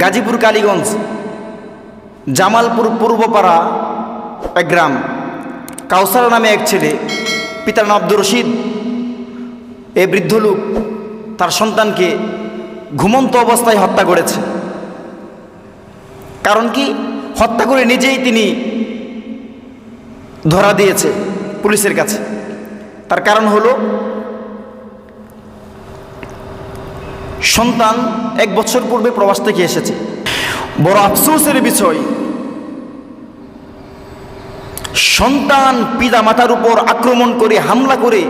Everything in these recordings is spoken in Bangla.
গাজীপুর কালীগঞ্জ, জামালপুর পূর্বপাড়া এক গ্রাম, কাউসারা নামে এক ছেলে পিতার নাম আব্দুর রশিদ। এ বৃদ্ধ লোক তার সন্তানকে ঘুমন্ত অবস্থায় হত্যা করেছে। কারণ কি? হত্যা করে নিজেই তিনি ধরা দিয়েছে পুলিশের কাছে। তার কারণ হলো সন্তান এক বছর পূর্বে প্রবাস থেকে এসেছে। বড় আফসোসের বিষয়, সন্তান পিতা মাতার উপর আক্রমণ করে হামলা করে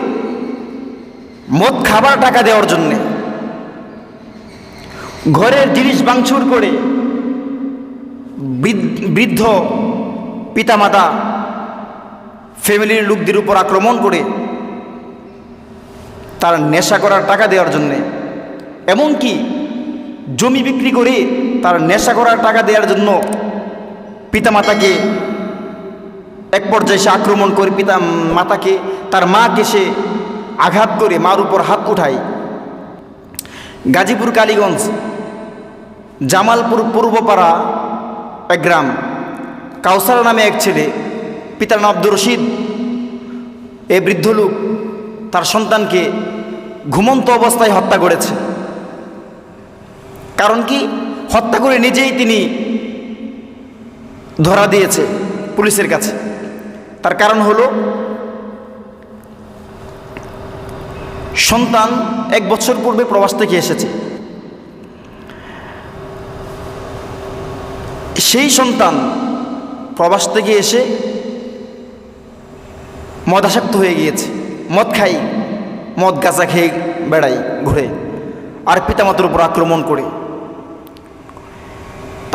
মদ খাবার টাকা দেওয়ার জন্যে ঘরের জিনিস ভাঙচুর করে বৃদ্ধ পিতামাতা ফ্যামিলির লোকদের উপর আক্রমণ করে তার নেশা করার টাকা দেওয়ার জন্যে এমনকি জমি বিক্রি করে তার নেশা করার টাকা দেওয়ার জন্য পিতামাতাকে এক পর্যায়ে সে আক্রমণ করে পিতা মাতাকে তার মাকে সে আঘাত করে মার উপর হাত উঠায়। গাজীপুর কালীগঞ্জ, জামালপুর পূর্বপাড়া এক গ্রাম, কাউসারা নামে এক ছেলে, পিতার নাম আব্দুর রশিদ। এ বৃদ্ধ লোক তার সন্তানকে ঘুমন্ত অবস্থায় হত্যা করেছে। কারণ কি? হত্যা করে নিজেই তিনি ধরা দিয়েছে পুলিশের কাছে। তার কারণ হলো, সন্তান এক বছর পূর্বে প্রবাস থেকে এসেছে। সেই সন্তান প্রবাস থেকে এসে মদাসক্ত হয়ে গিয়েছে। মদ খাই, মদ গাঁজা খেয়ে বেড়াই, ঘুরে। আর পিতামাতার উপর আক্রমণ করে।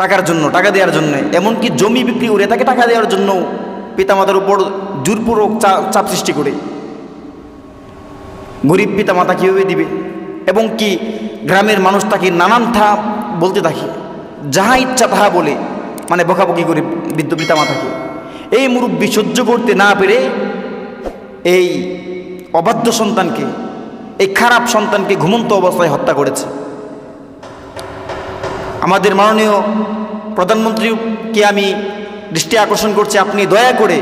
টাকার জন্য, টাকা দেওয়ার জন্য। এমনকি জমি বিক্রি করে তাকে টাকা দেওয়ার জন্য পিতামাতার উপর জোরপূর্বক চাপ সৃষ্টি করে। গরিব পিতামাতা কীভাবে দিবে? এবং কি গ্রামের মানুষ তাকে নানান থা বলতে থাকে। যাহা ইচ্ছা তাহা বলে মানে বকাবকি করে বৃদ্ধ পিতামাতাকে। এই মুরব্বী সহ্য করতে না পেরে এই অবাধ্য সন্তানকে, এই খারাপ সন্তানকে ঘুমন্ত অবস্থায় হত্যা করেছে। আমাদের মাননীয় প্রধানমন্ত্রীকে আমি দৃষ্টি আকর্ষণ করছি। আপনি দয়া করে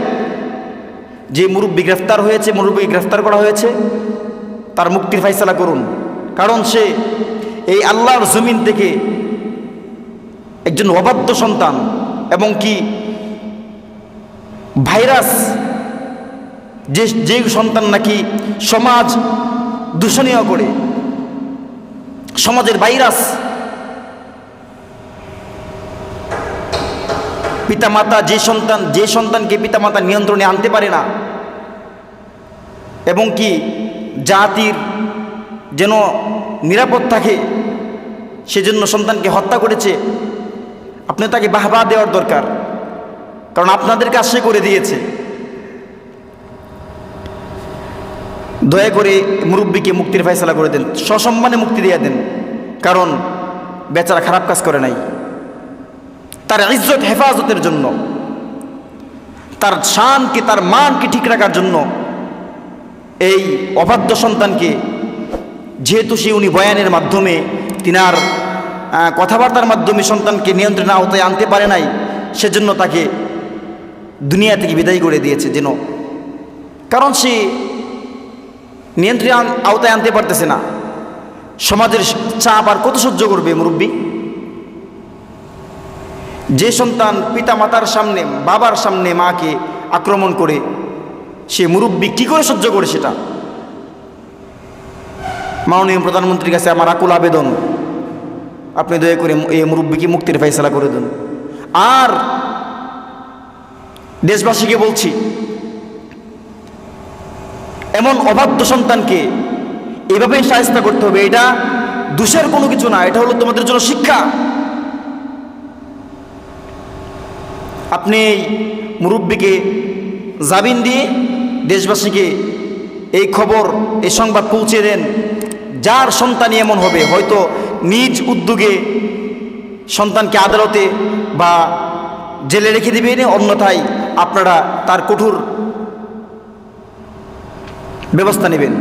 যে মুরব্বী গ্রেফতার হয়েছে মুরব্বী গ্রেফতার করা হয়েছে, তার মুক্তির ফাইসলা করুন। কারণ সে এই আল্লাহর জমিন থেকে একজন অবাধ্য সন্তান এবং কি ভাইরাস, যে যে সন্তান নাকি সমাজ দূষণীয় করে, সমাজের ভাইরাস পিতামাতা যে সন্তান, যে সন্তানকে পিতামাতা নিয়ন্ত্রণে আনতে পারে না, এবং কি জাতির যেন নিরাপদ থাকে, সেজন্য সন্তানকে হত্যা করেছে, আপনি তাকে বাহবা দেওয়ার দরকার, কারণ আপনাদের কাজ সে করে দিয়েছে। দয়া করে মুরব্বীকে মুক্তির ফয়সলা করে দেন, সসম্মানে মুক্তি দিয়ে দেন, কারণ বেচারা খারাপ কাজ করে নাই। তার ইজ্জত, হেফাজতের জন্য, তার শানকে, তার মানকে ঠিক রাখার জন্য এই অবাধ্য সন্তানকে, যেহেতু সে উনি বয়ানের মাধ্যমে তিনার কথাবার্তার মাধ্যমে সন্তানকে নিয়ন্ত্রণে আওতায় আনতে পারে নাই, সেজন্য তাকে দুনিয়া থেকে বিদায় করে দিয়েছে যেন। কারণ সে নিয়ন্ত্রণে আওতায় আনতে পারতেছে না। সমাজের চাপ আর কত সহ্য করবে মুরব্বী? যে সন্তান পিতা মাতার সামনে, বাবার সামনে মাকে আক্রমণ করে, সে মুরব্বী কী করে সহ্য করে সেটা? মাননীয় প্রধানমন্ত্রীর কাছে আমার আকুল আবেদন। আপনি দয়া করে এই মুরব্বীকে মুক্তির ফয়সলা করে দেন। আর দেশবাসীকে বলছি, এমন অবাধ্য সন্তানকে এভাবেই সাহায্য করতে হবে, এটা দোষের কোনো কিছু না, এটা হলো তোমাদের জন্য শিক্ষা। আপনি এই মুরব্বীকে জামিন দিয়ে দেশবাসীকে এই খবর, এই সংবাদ পৌঁছে দেন। যার সন্তানই এমন হবে, হয়তো নিজ উদ্যোগে সন্তানকে আদালতে বা জেলে রেখে দিবেন অন্যথায় আপনারা তার কঠোর ব্যবস্থা নেবেন।